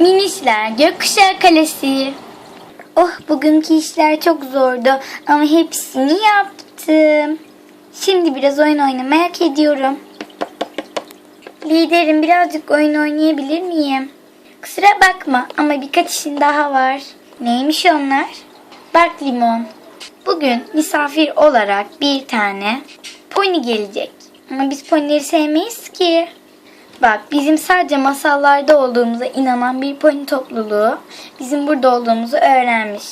Minişler Gökkuşağı Kalesi. Oh bugünkü işler çok zordu ama hepsini yaptım. Şimdi biraz oyun oynamayı hak ediyorum. Liderim birazcık oyun oynayabilir miyim? Kusura bakma ama birkaç işin daha var. Neymiş onlar? Bak Limon. Bugün misafir olarak bir tane pony gelecek. Ama biz ponyleri sevmeyiz ki. Bak bizim sadece masallarda olduğumuza inanan bir pony topluluğu bizim burada olduğumuzu öğrenmiş.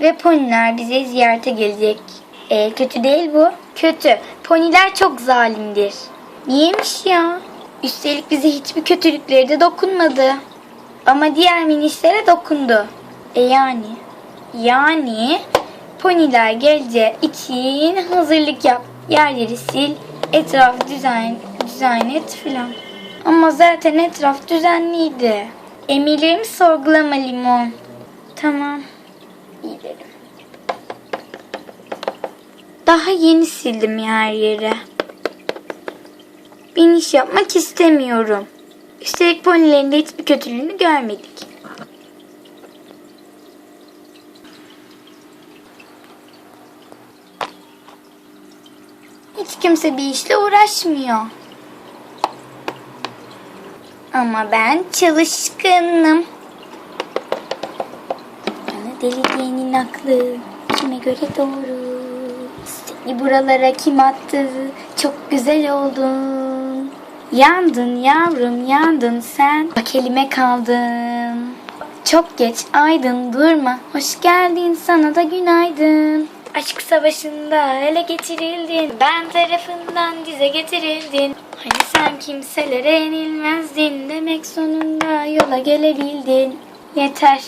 Ve poniler bize ziyarete gelecek. E, kötü değil bu. Kötü. Poniler çok zalimdir. Niyeymiş ya? Üstelik bize hiçbir kötülükleri de dokunmadı. Ama diğer minişlere dokundu. E yani? Yani poniler geleceği için hazırlık yap. Yerleri sil, etrafı düzen, düzen et filan. Ama zaten etraf düzenliydi. Emirlerimi sorgulama limon. Tamam. Gidelim. Daha yeni sildim her yeri. Biniş yapmak istemiyorum. Üstelik ponilerin de hiçbir kötülüğünü görmedik. Hiç kimse bir işle uğraşmıyor. Ama ben çalışkınım. Bana deli diyenin aklı kime göre doğru. Seni buralara kim attı? Çok güzel oldun. Yandın yavrum yandın sen. Bak elime kaldın. Çok geç aydın durma. Hoş geldin sana da günaydın. Aşk savaşında ele geçirildin. Ben tarafından dize getirildin. Hani sen kimselere yenilmezdin. Demek sonunda yola gelebildin. Yeter.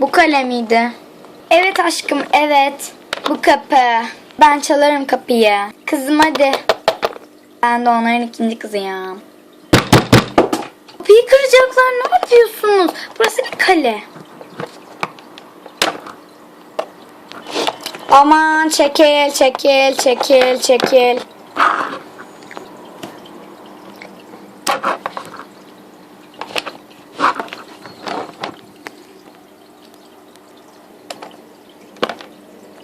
Bu kalemiydi. Evet aşkım evet. Bu kapı. Ben çalarım kapıyı. Kızım hadi. Ben de onların ikinci kızıyım. Kapıyı kıracaklar ne yapıyorsunuz? Burası bir kale. Aman çekil çekil çekil çekil.